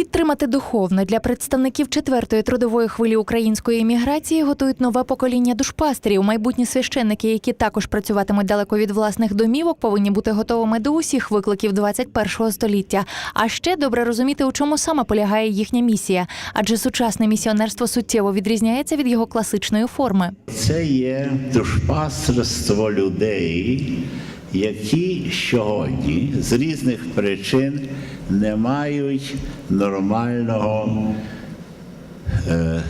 Підтримати духовно для представників четвертої трудової хвилі української еміграції готують нове покоління душпастерів. Майбутні священники, які також працюватимуть далеко від власних домівок, повинні бути готовими до усіх викликів 21-го століття. А ще добре розуміти, у чому саме полягає їхня місія, адже сучасне місіонерство суттєво відрізняється від його класичної форми. Це є душпастерство людей, які сьогодні з різних причин не мають нормального е,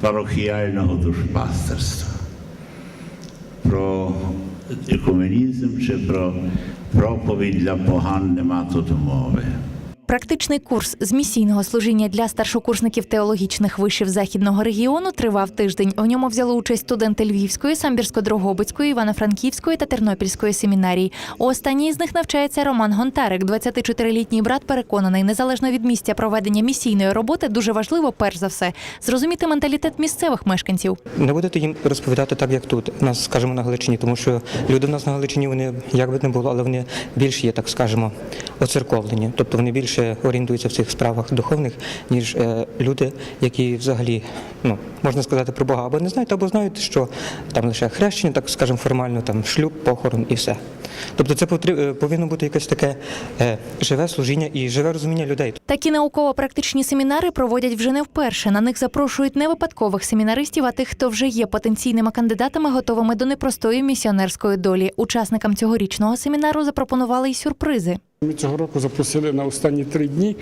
парохіального душпастерства. Про екуменізм чи про проповідь для поган нема тут мови. Практичний курс з місійного служіння для старшокурсників теологічних вишів західного регіону тривав тиждень. У ньому взяли участь студенти Львівської, Самбірсько-Дрогобицької, Івано-Франківської та Тернопільської семінарій. У останній з них навчається Роман Гонтарик. 24-літній брат переконаний, незалежно від місця проведення місійної роботи, дуже важливо, перш за все, зрозуміти менталітет місцевих мешканців. Не будете їм розповідати так, як тут, нас, скажімо, на Галичині, тому що люди в нас на Галичині, вони як би не було, але вони більш є, так скажемо, оцерковлені. Тобто вони більше орієнтуються в цих справах духовних, ніж е, люди, які взагалі, ну, можна сказати, про Бога або не знають, або знають, що там лише хрещення, так скажемо, формально, там шлюб, похорон і все. Тобто це е, повинно бути якесь таке е, живе служіння і живе розуміння людей. Такі науково-практичні семінари проводять вже не вперше. На них запрошують не випадкових семінаристів, а тих, хто вже є потенційними кандидатами, готовими до непростої місіонерської долі. Учасникам цьогорічного семінару запропонували й сюрпризи. Ми цього року запросили на останні три дні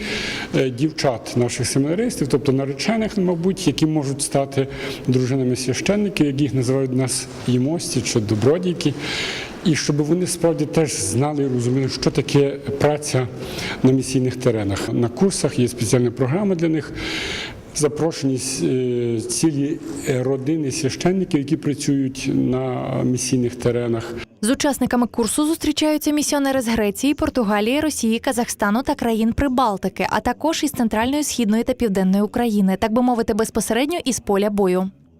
е, дівчат наших семінаристів, тобто наречених, мабуть, які можуть стати дружинами священників, як їх називають нас їмості чи добродійки. І щоб вони справді теж знали і розуміли, що таке праця на місійних теренах. На курсах є спеціальна програма для них. Запрошені е, цілі е, родини священників, які працюють на місійних теренах. З учасниками курсу зустрічаються місіонери з Греції, Португалії, Росії, Казахстану та країн Прибалтики, а також із центральної, східної та південної України, так би мовити, безпосередньо із поля бою.